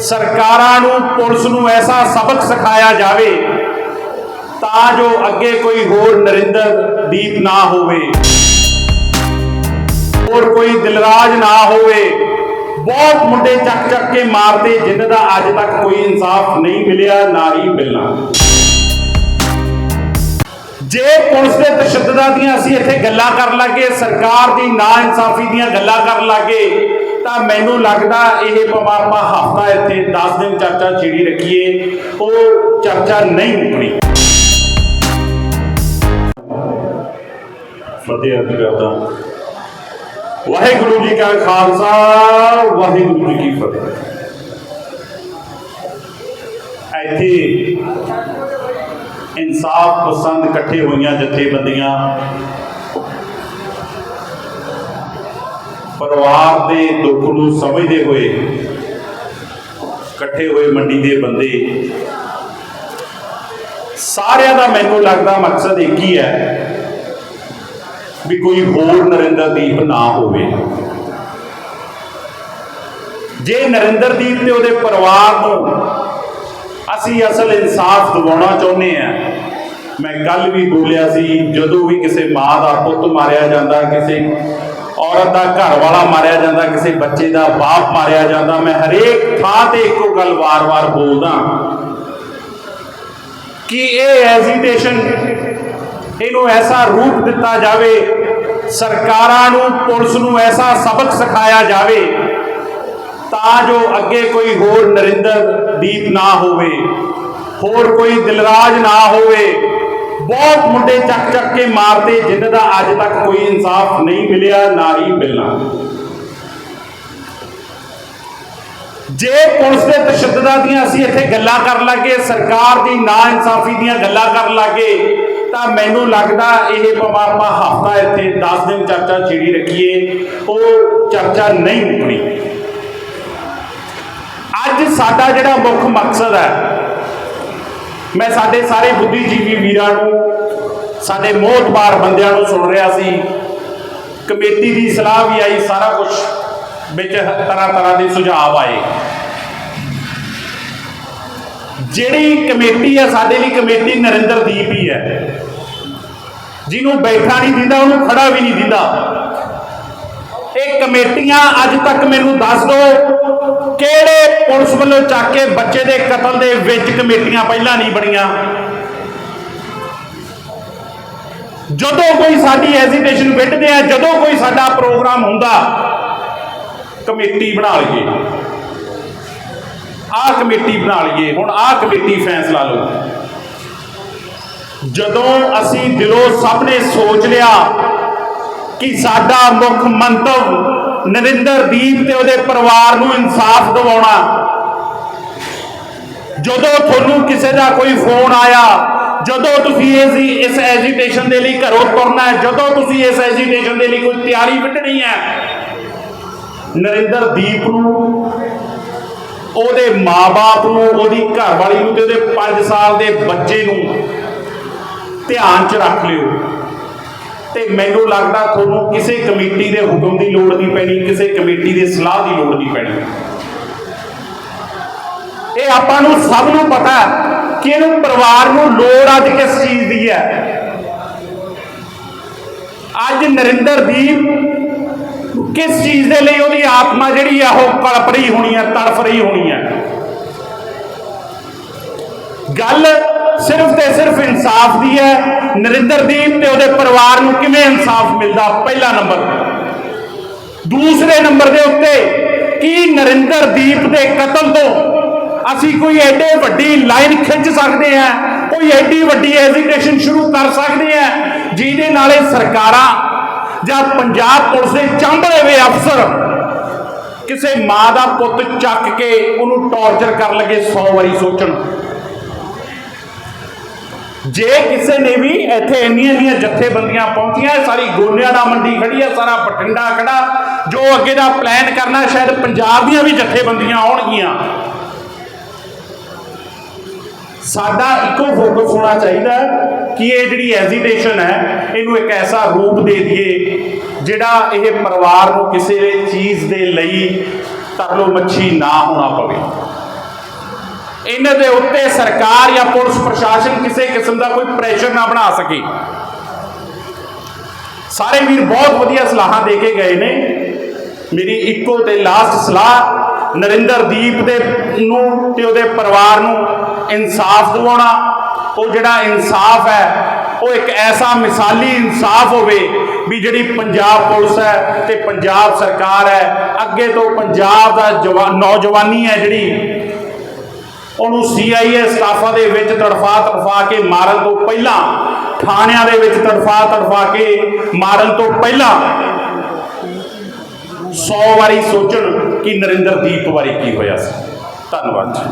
ਸਰਕਾਰਾਂ ਨੂੰ, ਪੁਲਿਸ ਨੂੰ ਐਸਾ ਸਬਕ ਸਿਖਾਇਆ ਜਾਵੇ ਤਾਂ ਜੋ ਅੱਗੇ ਕੋਈ ਹੋਰ ਨਰਿੰਦਰ ਦੀਪ ਨਾ ਹੋਵੇ। ਹੋਰ ਕੋਈ ਦਿਲਰਾਜ ਨਾ ਹੋਵੇ। ਬਹੁਤ ਮੁੰਡੇ ਚੱਕ ਚੱਕ ਕੇ ਮਾਰਦੇ ਜਿਨ੍ਹਾਂ ਦਾ ਅੱਜ ਤੱਕ ਕੋਈ ਇਨਸਾਫ ਨਹੀਂ ਮਿਲਿਆ, ਨਾ ਹੀ ਮਿਲਣਾ। ਜੇ ਪੁਲਿਸ ਦੇ ਤਸ਼ੱਦਦਾਂ ਦੀਆਂ ਅਸੀਂ ਇੱਥੇ ਗੱਲਾਂ ਕਰਨ ਲੱਗੇ, ਸਰਕਾਰ ਦੀ ਨਾ ਇਨਸਾਫੀ ਦੀਆਂ ਗੱਲਾਂ ਕਰਨ ਲੱਗੇ ਤਾਂ ਮੈਨੂੰ ਲੱਗਦਾ ਇਹ ਭਾਵੇਂ ਹਫਤਾ ਇੱਥੇ 10 ਦਿਨ ਚਰਚਾ ਛੇੜੀ ਰੱਖੀਏ, ਉਹ ਚਰਚਾ ਨਹੀਂ ਮੁੱਕਣੀ ਫਤਿਹ ਅਰਜ਼ ਕਰਦਾ। ਵਾਹਿਗੁਰੂ ਜੀ ਕਾ ਖਾਲਸਾ, ਵਾਹਿਗੁਰੂ ਜੀ ਕੀ ਫਤਿਹ। ਇੱਥੇ ਇਨਸਾਫ ਪਸੰਦ ਇਕੱਠੇ ਹੋਈਆਂ ਜਥੇਬੰਦੀਆਂ ਪਰਿਵਾਰ ਦੇ ਦੁੱਖ ਨੂੰ ਸਮਝਦੇ ਹੋਏ, ਇਕੱਠੇ ਹੋਏ ਮੰਡੀ ਦੇ ਬੰਦੇ, ਸਾਰਿਆਂ ਦਾ ਮੈਨੂੰ ਲੱਗਦਾ ਮਕਸਦ ਇੱਕ ਹੀ ਹੈ ਵੀ ਕੋਈ ਹੋਰ ਨਰਿੰਦਰਦੀਪ ਨਾ ਹੋਵੇ। ਜੇ ਨਰਿੰਦਰਦੀਪ ਤੇ ਉਹਦੇ ਪਰਿਵਾਰ ਨੂੰ ਅਸੀਂ ਅਸਲ ਇਨਸਾਫ ਦਿਵਾਉਣਾ ਚਾਹੁੰਦੇ ਆ ਮੈਂ ਕੱਲ ਵੀ ਬੋਲਿਆ ਸੀ, ਜਦੋਂ ਵੀ ਕਿਸੇ ਮਾਂ ਦਾ ਪੁੱਤ ਮਾਰਿਆ ਜਾਂਦਾ, ਕਿਸੇ ਔਰਤ ਦਾ ਘਰ ਵਾਲਾ ਮਾਰਿਆ ਜਾਂਦਾ, ਕਿਸੇ ਬੱਚੇ ਦਾ ਬਾਪ ਮਾਰਿਆ ਜਾਂਦਾ। ਮੈਂ ਹਰੇਕ ਥਾਂ ਤੇ ਇੱਕੋ ਗੱਲ ਵਾਰ-ਵਾਰ ਬੋਲਦਾ ਕਿ ਇਹ ਐਜੀਟੇਸ਼ਨ ਇਹਨੂੰ ਐਸਾ ਰੂਪ ਦਿੱਤਾ ਜਾਵੇ, ਸਰਕਾਰਾਂ ਨੂੰ, ਪੁਲਿਸ ਨੂੰ ਐਸਾ ਸਬਕ ਸਿਖਾਇਆ ਜਾਵੇ, ਤਾਂ ਜੋ ਅੱਗੇ ਕੋਈ ਹੋਰ ਨਰਿੰਦਰ ਦੀਪ ਨਾ ਹੋਵੇ, ਹੋਰ ਕੋਈ ਦਿਲਰਾਜ ਨਾ ਹੋਵੇ। ਬਹੁਤ ਮੁੰਡੇ ਚੱਕ ਚੱਕ ਕੇ ਮਾਰਦੇ ਜਿਨ੍ਹਾਂ ਦਾ ਅੱਜ ਤੱਕ ਕੋਈ ਇਨਸਾਫ ਨਹੀਂ ਮਿਲਿਆ, ਨਾ ਹੀ ਮਿਲਣਾ। ਜੇ ਪੁਲਿਸ ਦੇ ਤਸ਼ੱਦਦਾਂ ਦੀਆਂ ਅਸੀਂ ਇੱਥੇ ਗੱਲਾਂ ਕਰਨ ਲੱਗੇ, ਸਰਕਾਰ ਦੀ ਨਾ ਇਨਸਾਫੀ ਦੀਆਂ ਗੱਲਾਂ ਕਰਨ ਲੱਗੇ, ਤਾਂ ਮੈਨੂੰ ਲੱਗਦਾ ਇਹ ਭਾਵੇਂ ਆਪਾਂ ਹਫਤਾ ਇੱਥੇ 10 ਦਿਨ ਚਰਚਾ ਛੇੜੀ ਰੱਖੀਏ, ਉਹ ਚਰਚਾ ਨਹੀਂ ਮੁੱਕਣੀ ਅੱਜ ਸਾਡਾ ਜਿਹੜਾ ਮੁੱਖ ਮਕਸਦ ਹੈ ਮੈਂ ਸਾਡੇ ਸਾਰੇ ਬੁੱਧੀਜੀਵੀ ਵੀਰਾਂ ਨੂੰ, ਸਾਡੇ ਮੋਹਤਬਾਰ ਬੰਦਿਆਂ ਨੂੰ ਸੁਣ ਰਿਹਾ ਸੀ। ਕਮੇਟੀ ਦੀ ਸਲਾਹ ਵੀ ਆਈ, ਸਾਰਾ ਕੁਝ ਵਿੱਚ ਤਰ੍ਹਾਂ ਤਰ੍ਹਾਂ ਦੇ ਸੁਝਾਅ ਆਏ। ਜਿਹੜੀ ਕਮੇਟੀ ਹੈ, ਸਾਡੇ ਲਈ ਕਮੇਟੀ ਨਰਿੰਦਰਦੀਪ ਹੀ ਹੈ। ਜਿਹਨੂੰ ਬੈਠਾ ਨਹੀਂ ਦਿੰਦਾ, ਉਹਨੂੰ ਖੜਾ ਵੀ ਨਹੀਂ ਦਿੰਦਾ। ਇਹ ਕਮੇਟੀਆਂ ਅੱਜ ਤੱਕ ਮੈਨੂੰ ਦੱਸ ਦਿਓ ਕਿਹੜੇ ਪੁਲਿਸ ਵੱਲੋਂ ਚੱਕ ਕੇ ਬੱਚੇ ਦੇ ਕਤਲ ਦੇ ਵਿੱਚ ਕਮੇਟੀਆਂ ਪਹਿਲਾਂ ਨਹੀਂ ਬਣੀਆਂ? ਜਦੋਂ ਕੋਈ ਸਾਡੀ ਐਜੀਟੇਸ਼ਨ ਵਿੱਢਦੇ ਆ, ਜਦੋਂ ਕੋਈ ਸਾਡਾ ਪ੍ਰੋਗਰਾਮ ਹੁੰਦਾ, ਕਮੇਟੀ ਬਣਾ ਲਈਏ। ਆਹ ਕਮੇਟੀ ਬਣਾ ਲਈਏ। ਹੁਣ ਆਹ ਕਮੇਟੀ ਫੈਸਲਾ ਲਓ। ਜਦੋਂ ਅਸੀਂ ਦਿਲੋਂ ਸਭ ਨੇ ਸੋਚ ਲਿਆ ਕਿ ਸਾਡਾ ਮੁੱਖ ਮੰਤਵ ਨਰਿੰਦਰਦੀਪ ਤੇ ਉਹਦੇ ਪਰਿਵਾਰ ਨੂੰ ਇਨਸਾਫ ਦਿਵਾਉਣਾ। ਜਦੋਂ ਤੁਹਾਨੂੰ ਕਿਸੇ ਦਾ ਕੋਈ ਫੋਨ ਆਇਆ, ਜਦੋਂ ਤੁਸੀਂ ਇਸ ਇਸ ਐਜੀਟੇਸ਼ਨ ਦੇ ਲਈ ਘਰੋਂ ਤੁਰਨਾ ਹੈ, ਜਦੋਂ ਤੁਸੀਂ ਇਸ ਐਜੀਟੇਸ਼ਨ ਦੇ ਲਈ ਕੋਈ ਤਿਆਰੀ ਵਿੱਢਣੀ ਹੈ ਨਰਿੰਦਰਦੀਪ ਨੂੰ, ਉਹਦੇ ਮਾਪੇ ਨੂੰ, ਉਹਦੀ ਘਰਵਾਲੀ ਨੂੰ ਤੇ ਉਹਦੇ 5 ਸਾਲ ਦੇ ਬੱਚੇ ਨੂੰ ਧਿਆਨ 'ਚ ਰੱਖ ਲਿਓ। ਤੇ ਮੈਨੂੰ ਲੱਗਦਾ ਤੁਹਾਨੂੰ ਕਿਸੇ ਕਮੇਟੀ ਦੇ ਹੁਕਮ ਦੀ ਲੋੜ ਨਹੀਂ ਪੈਣੀ, ਕਿਸੇ ਕਮੇਟੀ ਦੇ ਸਲਾਹ ਦੀ ਲੋੜ ਨਹੀਂ ਪੈਣੀ। ਇਹ ਆਪਾਂ ਨੂੰ ਸਭ ਨੂੰ ਪਤਾ ਕਿ ਇਹਨੂੰ ਪਰਿਵਾਰ ਨੂੰ ਲੋੜ ਅੱਜ ਕਿਸ ਚੀਜ਼ ਦੀ ਹੈ। ਅੱਜ ਨਰਿੰਦਰ ਨਰਿੰਦਰਦੀਪ ਕਿਸ ਚੀਜ਼ ਦੇ ਲਈ ਉਹਦੀ ਆਤਮਾ ਜਿਹੜੀ ਆ, ਉਹ ਕਲਪ ਰਹੀ ਹੋਣੀ ਹੈ, ਤੜਫ ਰਹੀ ਹੋਣੀ ਹੈ। ਗੱਲ ਸਿਰਫ ਤੇ ਸਿਰਫ ਇਨਸਾਫ ਦੀ ਹੈ। ਨਰਿੰਦਰਦੀਪ ਤੇ ਉਹਦੇ ਪਰਿਵਾਰ ਨੂੰ ਕਿਵੇਂ ਇਨਸਾਫ ਮਿਲਦਾ? ਪਹਿਲਾ ਨੰਬਰ। ਦੂਸਰੇ ਨੰਬਰ ਦੇ ਉੱਤੇ, ਕੀ ਨਰਿੰਦਰਦੀਪ ਦੇ ਕਤਲ ਤੋਂ ਅਸੀਂ ਕੋਈ ਐਡੇ ਵੱਡੀ ਲਾਈਨ ਖਿੱਚ ਸਕਦੇ ਹਾਂ? ਕੋਈ ਐਡੀ ਵੱਡੀ ਐਜੀਟੇਸ਼ਨ ਸ਼ੁਰੂ ਕਰ ਸਕਦੇ ਹਾਂ? ਜਿਹਦੇ ਨਾਲੇ ਸਰਕਾਰਾਂ ਜਾਂ ਪੰਜਾਬ ਪੁਲਿਸ ਦੇ ਚਾਂਬਲੇ ਵੇ ਅਫਸਰ ਕਿਸੇ ਮਾਂ ਦਾ ਪੁੱਤ ਚੱਕ ਕੇ ਉਹਨੂੰ ਟੌਰਚਰ ਕਰਨ ਲੱਗੇ 100 ਵਾਰੀ ਸੋਚਣ। ਜੇ ਕਿਸੇ ਨੇ ਵੀ ਇੱਥੇ ਇੰਨੀਆਂ ਇੰਨੀਆਂ ਜੱਥੇਬੰਦੀਆਂ ਪਹੁੰਚੀਆਂ ਸਾਰੀ ਗੋਨਿਆਂ ਦਾ ਮੰਡੀ ਖੜੀ ਹੈ ਸਾਰਾ ਬਠਿੰਡਾ ਖੜਾ, ਜੋ ਅੱਗੇ ਦਾ ਪਲਾਨ ਕਰਨਾ, ਸ਼ਾਇਦ ਪੰਜਾਬ ਦੀਆਂ ਵੀ ਜਥੇਬੰਦੀਆਂ ਆਉਣਗੀਆਂ। ਸਾਡਾ ਇੱਕੋ ਫੋਕਸ ਹੋਣਾ ਚਾਹੀਦਾ ਕਿ ਇਹ ਜਿਹੜੀ ਐਜੀਟੇਸ਼ਨ ਹੈ, ਇਹਨੂੰ ਇੱਕ ਐਸਾ ਰੂਪ ਦੇ ਦਈਏ, ਜਿਹੜਾ ਇਹ ਪਰਿਵਾਰ ਨੂੰ ਕਿਸੇ ਚੀਜ਼ ਦੇ ਲਈ ਤਰਲੋ ਮੱਛੀ ਨਾ ਹੋਣਾ ਪਵੇ। ਇਹਨਾਂ ਦੇ ਉੱਤੇ ਸਰਕਾਰ ਜਾਂ ਪੁਲਿਸ ਪ੍ਰਸ਼ਾਸਨ ਕਿਸੇ ਕਿਸਮ ਦਾ ਕੋਈ ਪ੍ਰੈਸ਼ਰ ਨਾ ਬਣਾ ਸਕੇ। ਸਾਰੇ ਵੀਰ ਬਹੁਤ ਵਧੀਆ ਸਲਾਹਾਂ ਦੇ ਕੇ ਗਏ ਨੇ। ਮੇਰੀ ਇੱਕੋ ਤੇ ਲਾਸਟ ਸਲਾਹ, ਨਰਿੰਦਰਦੀਪ ਦੇ ਨੂੰ ਤੇ ਉਹਦੇ ਪਰਿਵਾਰ ਨੂੰ ਇਨਸਾਫ ਦਿਵਾਉਣਾ। ਉਹ ਜਿਹੜਾ ਇਨਸਾਫ ਹੈ, ਉਹ ਇੱਕ ਐਸਾ ਮਿਸਾਲੀ ਇਨਸਾਫ ਹੋਵੇ ਵੀ ਜਿਹੜੀ ਪੰਜਾਬ ਪੁਲਿਸ ਹੈ ਤੇ ਪੰਜਾਬ ਸਰਕਾਰ ਹੈ। ਅੱਗੇ ਤੋਂ ਪੰਜਾਬ ਦਾ ਜਵਾ- ਨੌਜਵਾਨੀ ਹੈ ਜਿਹੜੀ ਉਹਨੂੰ ਸੀਆਈਏ ਸਟਾਫਾਂ ਦੇ ਵਿੱਚ ਤੜਫਾ ਤੜਫਾ ਕੇ ਮਾਰਨ ਤੋਂ ਪਹਿਲਾਂ, ਥਾਣਿਆਂ ਦੇ ਵਿੱਚ ਤੜਫਾ ਤੜਫਾ ਕੇ ਮਾਰਨ ਤੋਂ ਪਹਿਲਾਂ 100 ਵਾਰੀ ਸੋਚਣ ਕਿ ਨਰਿੰਦਰਦੀਪ ਵਾਰੀ ਕੀ ਹੋਇਆ ਸੀ। ਧੰਨਵਾਦ ਜੀ।